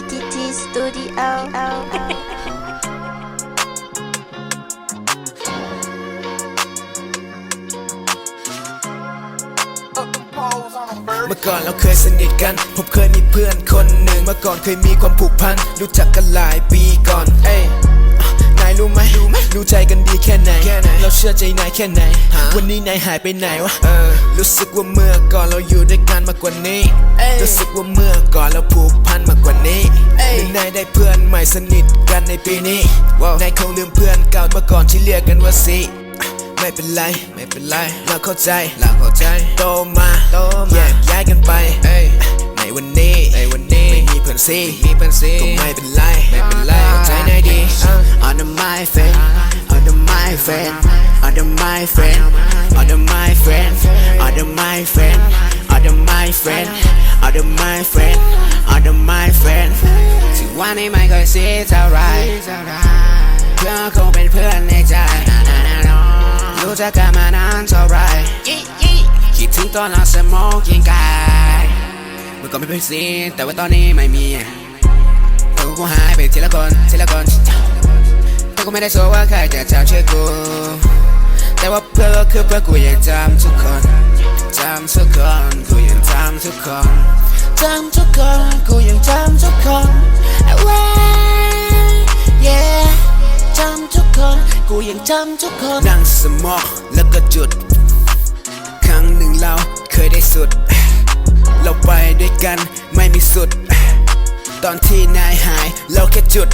TTT Studio เมื่อก่อนเราเคยสนิทกัน ผมเคยมีเพื่อนคนหนึ่ง เมื่อก่อนเคยมีความผูกพัน รู้จักกันหลายปีก่อน เอ้ยนายรู้ไหม รู้ไหมรู้ใจกันดีแค่ไหน เราเชื่อใจนายแค่ไหน วันนี้นายหายไปไหนวะรู้สึกว่าเมื่อก่อนเราอยู่ด้วยกันมากกว่านี้ รู้สึกว่าเมื่อก่อนเราผูกพันมากกว่านี้หรือนายได้เพื่อนใหม่สนิทกันในปีนี้นายคงลืมเพื่อนเก่าเมื่อก่อนที่เรียกกันว่าสิไม่เป็นไร ไม่เป็นไร เราเข้าใจ เราเข้าใจ โตมา โตมาแยกย้ายกันไปเอ้ยในวันนี้ ในวันนี้ ไม่มีเพื่อนซีมีเพื่อนซีก็ไม่เป็นไรไม่เป็นไร friend On the my friend On the my friend On the my friend On the my friend On the my friend On the my friend ถึงวันนี้ไม่เคยเสียเท่าไรเพื่อนคงเป็นเพื่อนในใจรู้จักกันมานานเท่าไรคิดถึงตอนเราสมองกินกายเมื่อก่อนไม่เป็นซีแต่ว่าตอนนี้ไม่มีแต่กูหายไปทีละคนทีละคน แต่กูไม่ได้โซว่าใครจะจำเชื่อกู แต่ว่าเพื่อก็คือเพื่อกูยังจำทุกคนจำทุกคนกูยังจำทุกคนจำทุกคนกูยังจำทุกคนเว้ย yeah จำทุกคนกูยังจำทุกคนนั่งสมองแล้วก็จุด ครั้งหนึ่งเราเคยได้สุด เราไปด้วยกันไม่มีสุด ตอนที่นายหายเราแค่จุด